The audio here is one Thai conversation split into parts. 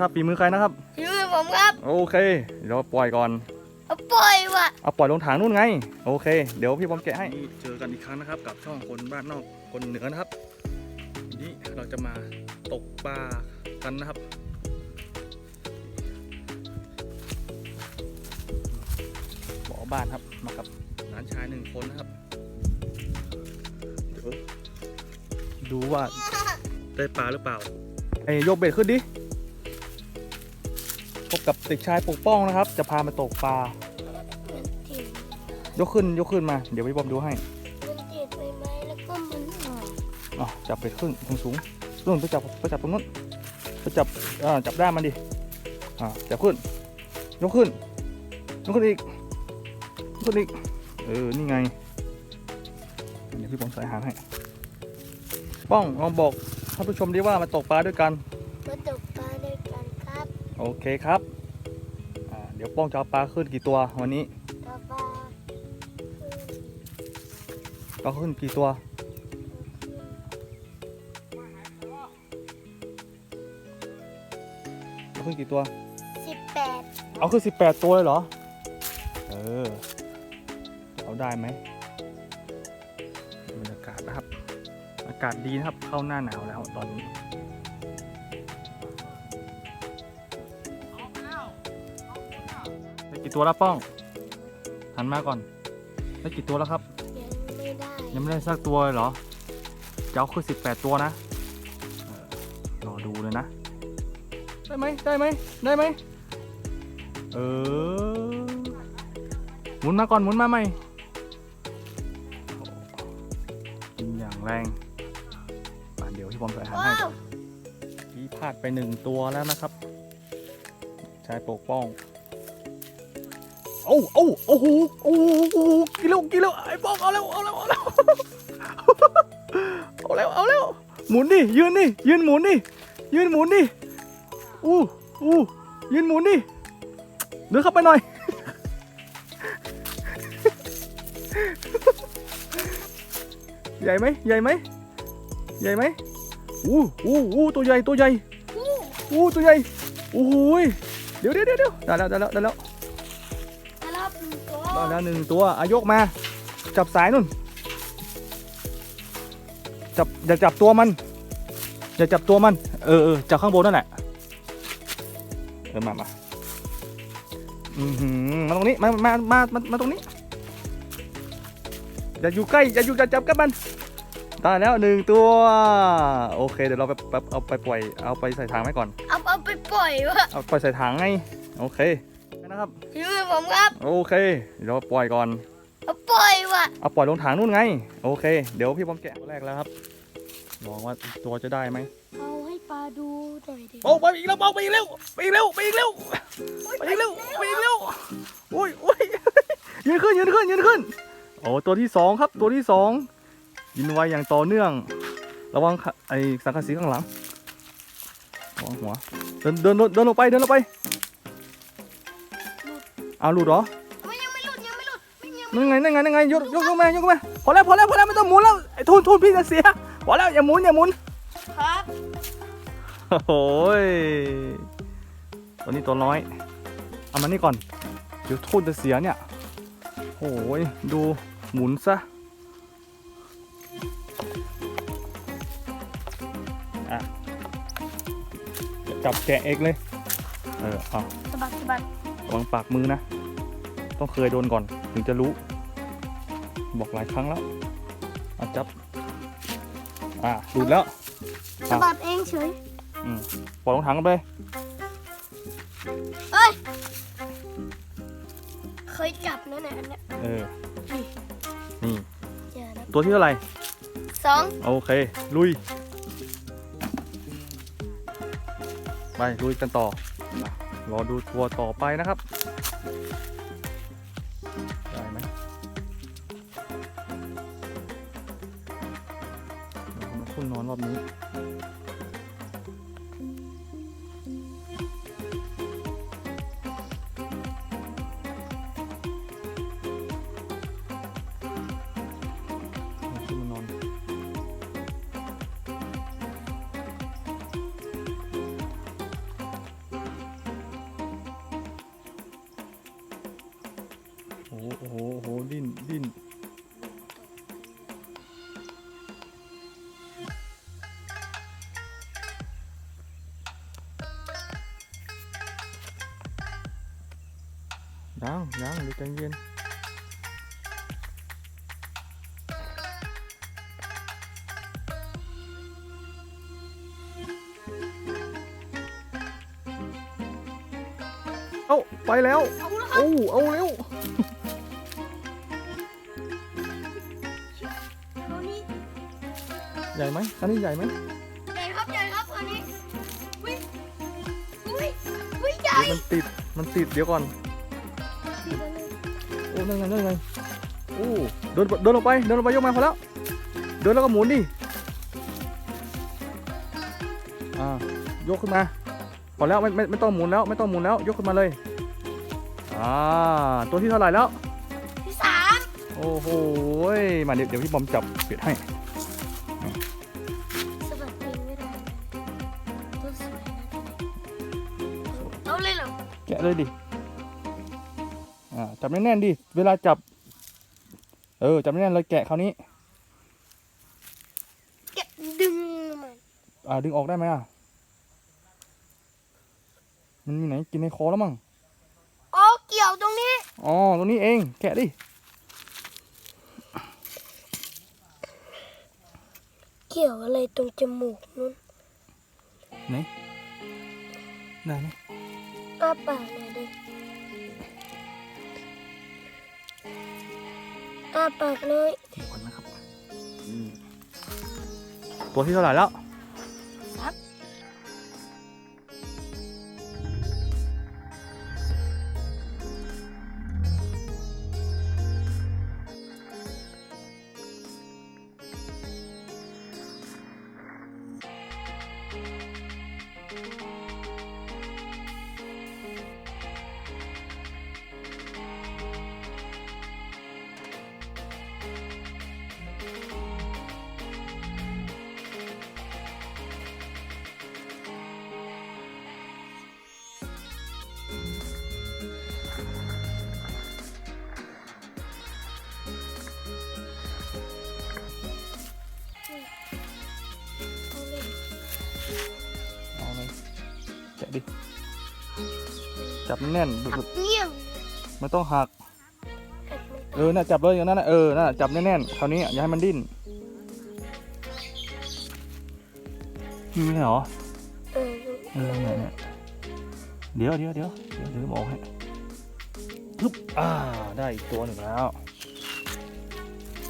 ครับฝีมือใครนะครับชื่อผมครับ โอเค เดี๋ยวปล่อยก่อนเอาปล่อยว่ะเอาปล่อยลงถังนู่นไง โอเค เดี๋ยวพี่บอมแกะให้เจอกันอีกครั้งนะครับ กับช่องคนบ้านนอกคนเหนือนะครับวันนี้เราจะมาตกปลากันนะครับบ่อบ้านครับมากับหลานชายหนึ่งคนนะครับเดี๋ยวดูว่าได้ปลาหรือเปล่าไอ้ยกเบ็ดขึ้นดิ พบกับเด็กชายปกป้องนะครับ จะพามาตกปลามันติดยกขึ้นยกขึ้นมา เดี๋ยวพี่บอมดูให้มันติดใบไม้แล้วก็มันออกอ๋อจับไปขึ้นสูงสูงนู่นไปจับไปจับตรงนู้นไปจับอ่าจับด้ามมันดิอ่าจับขึ้น ยกขึ้นยกขึ้นอีกยกขึ้นอีกเออนี่ไงเดี๋ยวพี่บอมใส่หางให้ป้องลองบอกท่านผู้ชมดิว่ามาตกปลาด้วยกันมาตก โอเคครับอ่าเดี๋ยวป้องจะเอาปลาขึ้นกี่ตัววันนี้ตกปลาปลาขึ้นกี่ตัวปลาขึ้นกี่ตัว สิบแปดเอาคือ18ตัวเลยเหรอ เออ เอาได้ไหมบรรยากาศนะครับ อากาศดีนะครับ เข้าหน้าหนาวแล้วตอนนี้ กี่ตัวแล้วป้อง หันมาก่อน ได้กี่ตัวแล้วครับยังไม่ได้ยังไม่ได้สักตัวเลยเหรอจะเอาคือ18ตัวนะเออรอดูเลยนะ ได้ไหมได้ไหมได้ไหมเออ หมุนมาก่อนหมุนมาใหม่โอ้กินอย่างแรงมาเดี๋ยวที่ผมใส่อาหารให้ ว้าวพี่พลาดไปหนึ่งตัวแล้วนะครับ ชายปกป้อง โอ้โอ้โอ้โหโอ้โหโอ้โหกินแล้วกินแล้วไอ้ป้องเอาแล้วเอาแล้วเอาแล้วเอาแล้วเอาแล้วหมุนดิยืนดิยืนหมุนดิยืนหมุนดิอู้อู้ยืนหมุนดิเดินเข้าไปหน่อยใหญ่ไหมใหญ่ไหมใหญ่ไหมอู้อู้อู้ตัวใหญ่ตัวใหญ่อู้ตัวใหญ่โอ้โหยเดี๋ยวเดี๋ยวเดี๋ยวเดี๋ยวได้แล้วได้แล้วได้แล้วตลับ หนึ่งตัวได้แล้วหนึ่งตัวอายกมา จับสายนุ่น จับอย่าจับตัวมัน อย่าจับตัวมัน เออเออจับข้างบนนั่นแหละ เออมามาอือหือมาตรงนี้มามา มา มา มาตรงนี้ อย่าอยู่ใกล้ อย่าอยู่อย่าจับกับมันได้แล้วหนึ่งตัว โอเค เดี๋ยวเราไปไปเอาไปปล่อย เอาไปใส่ถังไว้ก่อน เอาเอาไปปล่อยว่ะเอาปล่อยใส่ถังไง โอเค นะครับชื่อผมครับโอเคเดี๋ยวเราปล่อยก่อนเอาปล่อยว่ะเอาปล่อยลงถังนู่นไง โอเค เดี๋ยวพี่บอมแกะตัวแรกแล้วครับลองว่าตัวจะได้ไหมเอาให้ปลาดูหน่อยดิโอ้ไปอีกแล้วไปอีกแล้วไปอีกแล้วไปอีกแล้วไปอีกแล้วไปอีกแล้วโอ้ยโอ้ยยืนขึ้นยืนขึ้นยืนขึ้นโอ้ตัวที่สองครับตัวที่สองยินไวอย่างต่อเนื่อง ระวังขะไอ้สังกะสีข้างหลังระวังหัวเดินเดินเดินลงไปเดินลงไป เอาหลุดเหรอไม่ยังไม่หลุดยังไม่หลุดไม่ยังนั่นไงนั่นไงนั่นไงยกยกยกมายกมาพอแล้วพอแล้วพอแล้วไม่ต้องหมุนแล้วไอ้ทุนทุนพี่จะเสียพอแล้วอย่าหมุนอย่าหมุนครับโอ้ยตัวนี้ตัวน้อย เอามานี่ก่อน เดี๋ยวทุนจะเสียเนี่ยโอ้ยดูหมุนซะอะจับแกะเอกเลย เออเอาสะบัดสะบัดระ วังปากมือนะ ต้องเคยโดนก่อนถึงจะรู้ บอกหลายครั้งแล้วเอาจับ อ่าดูดแล้วสะบัดเองเฉยอืมปล่อยลงถังกันไปเอ้ย เคยจับนั่นแหละอันเนี้ยเออนี่นี่เจอนะตัวที่เท่าไหร่สองโอเค ลุย ไปลุยกันต่ออะ รอดูตัวต่อไปนะครับ ได้ไหมเรามาขึ้นนอนรอบนี้ ยังยังเดี๋ยวใจเย็นเอ้าไปแล้วเอาละครับโอ้เอาเร็วตัวนี้ใหญ่ไหมอันนี้ใหญ่ไหมใหญ่ครับใหญ่ครับตัวนี้อุ้ยอุ้ยอุ้ยใหญ่เดี๋ยวมันติดมันติดเดี๋ยวก่อนโอ้นั่นไงนั่นไงโอ้เดินเดินลงไปเดินลงไปยกมาพอแล้วเดินแล้วก็หมุนดิอ่ายกขึ้นมาพอแล้วไม่ไม่ไม่ต้องหมุนแล้วไม่ต้องหมุนแล้ว ยกขึ้นมาเลยอ่าตัวที่เท่าไหร่แล้วที่สามโอ้โหยมาเดี๋ยวเดี๋ยวพี่บอมจับเปลี่ยนให้สะบัดเองไม่ได้ตัวสวยนะเอาเลยเหรอแกะเลยดิอ่า จับแน่นๆดิ เวลาจับ เออ จับแน่นๆเลยแกะคราวนี้ แกะดึงมันอ่า ดึงออกได้ไหมอะ มันมีไหนกินในคอแล้วมั้ง อ๋อเกี่ยวตรงนี้ อ๋อ ตรงนี้เอง แกะดิ เกี่ยวอะไรตรงจมูกนู้นไหน ได้ไหม อ้าปากหน่อยดิ อ้าปากหน่อยเดี๋ยวก่อนนะครับอืมตัวที่เท่าไหร่แล้ว ดิ จับแน่นๆหัดุกดเงี้ยงๆไม่ต้องหักกัดมันเออ น่ะจับเลยอย่างนั้นน่ะเออ น่ะจับแน่นๆ คราวนี้อย่าให้มันดิ้นมีไหมเหรอ เออเออเนี่ยเนี่ยเดี๋ยวเดี๋ยวเดี๋ยวเดี๋ยวเดี๋ยวบอกให้ปึ๊บ อ่า ได้อีกตัวหนึ่งแล้ว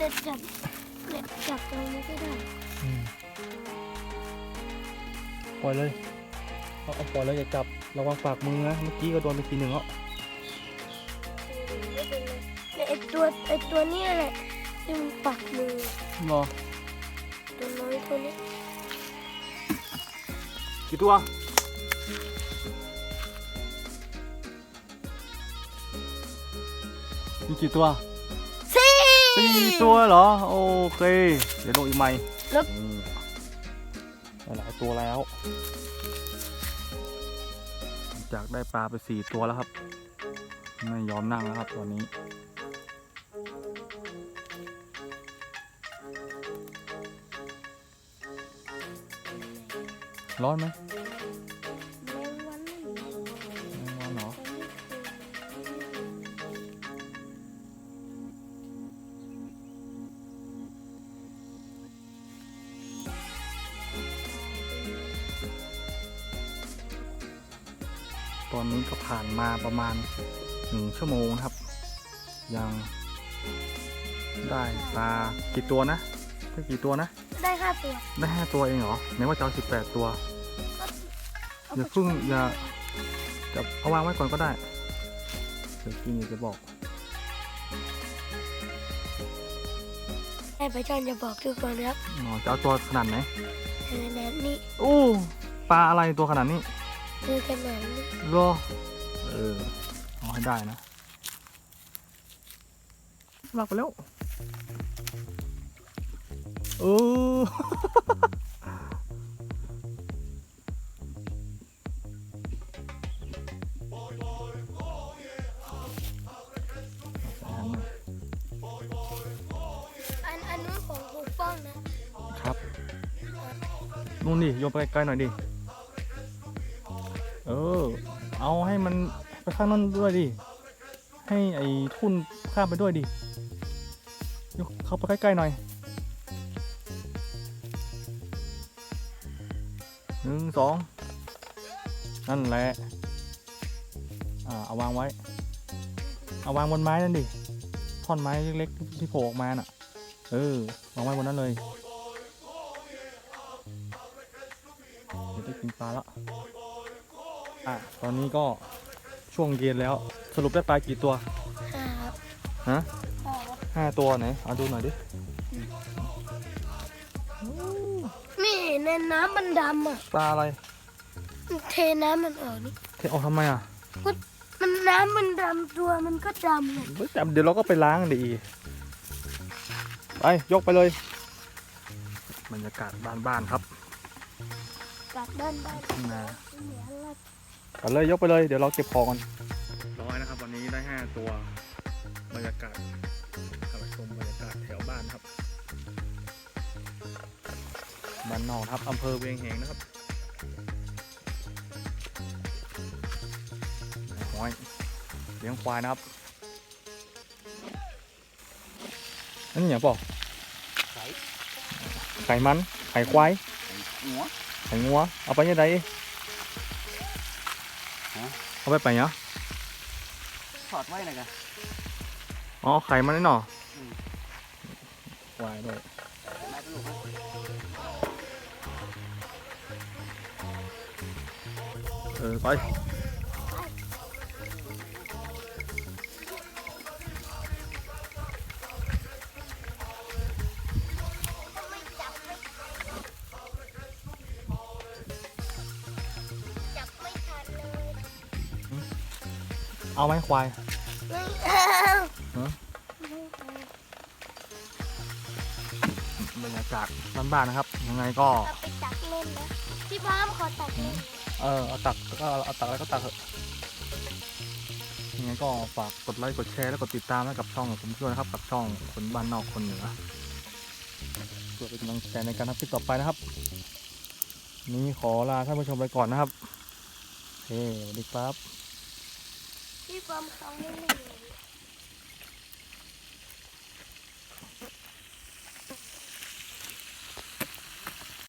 จะจับเล็บจับตรงนี้ก็ได้อืมปล่อยเลย เอาเอาปล่อยเลยอย่าจับระวังปากมือนะเมื่อกี้ก็โดนไปทีหนึ่งแล้วไม่เป็นไรเนี่ยไอตัวไอตัวเนี้แหละที่มันปักมือรอตัวน้อยตัวนี้กี่ตัวมีกี่ตัวสี่สี่ตัวเหรอ โอเค เดี๋ยวลงอีกใหม่แล้วอืมได้หลายตัวแล้วหลัง จากได้ปลาไปสี่ตัวแล้วครับ ไม่ยอมนั่งแล้วครับตอนนี้ ร้อนไหมแม มาประมาณหนึ่งชั่วโมงครับ ยังได้ปลากี่ตัวนะได้กี่ตัวนะ ได้ห้าตัว ได้ห้าตัวเองเหรอไหนว่าจะเอาสิบแปดตัวอย่าเพิ่งอย่าจะเอาวางไว้ก่อนก็ได้เดี๋ยวกินอยากจะบอกไอ้ประจันจะบอกทุกคนครับอ๋อจะเอาตัวขนาดไหนขนาดนี้โอ้ปลาอะไรตัวขนาดนี้คือขนาดนี้รอ เออเอาให้ได้นะลากไปแล้วเอออันอันนู้นของครูป้องนะครับนู่นดิโยนไปไกลๆหน่อยดิ เออ เอาให้มันไปข้างนั้นด้วยดิ ให้ไอ้ทุ่นข้ามไปด้วยดิยกเข้าไปใกล้ๆหน่อยหนึ่งสองนั่นแหละอ่าเอาวางไว้ เอาวางบนไม้นั่นดิท่อนไม้เล็กๆที่โผล่ออกมาน่ะ เออวางไว้บนนั้นเลยเดี๋ยวได้กินปลาแล้ว อะตอนนี้ก็ช่วงเย็นแล้วสรุปได้ปลากี่ตัวห้าครับฮะห้าครับห้าตัวไหนเอาดูหน่อยดินี่ในน้ำมันดำอะปลาอะไรเทน้ำมันออกนี่เทออกทำไมอะมันน้ำมันดำตัวมันก็ดำเลยเฮ้ยแต่เดี๋ยวเราก็ไปล้างดิไปยกไปเลยบรรยากาศบ้านๆครับกัดด้านด้านทุ่งนาเหนือละ ไปเลยยกไปเลยเดี๋ยวเราเก็บของกันร้อยนะครับ วันนี้ได้ห้าตัวบรรยากาศขับชมบรรยากาศแถวบ้านครับบ้านนอกครับอำเภอเวียงแหงนะครับห้อยเลี้ยงควายนะครับนั่นอย่างบอกไข่ไข่มันไข่ควายหัวไข่งัวเอาไปยังไงฮะ เอาไปไปเนาะถอดไว้หน่อยกันอ๋อไข่มันนี่หนออืมควายด้วยมาเป็นลูกนะเออไป เอาไหมควาย ไม่เอาฮะไม่เอาบรรยากาศบ้านๆนะครับ ยังไงก็ เอาไปตักเล่นนะพี่พามขอตักเล่นเออเอาตักก็เอาตักแล้วก็ตักเถอะยังไงก็ฝากกดไลค์กดแชร์และกดติดตามให้กับช่องของผมด้วยนะครับ กับช่องคนบ้านนอกคนเหนือเพื่อเป็นกำลังใจในการทำคลิปต่อไปนะครับ นี้ขอลาท่านผู้ชมไปก่อนนะครับเฮ้สวัสดีครับ พี่พามเขาไม่เล่น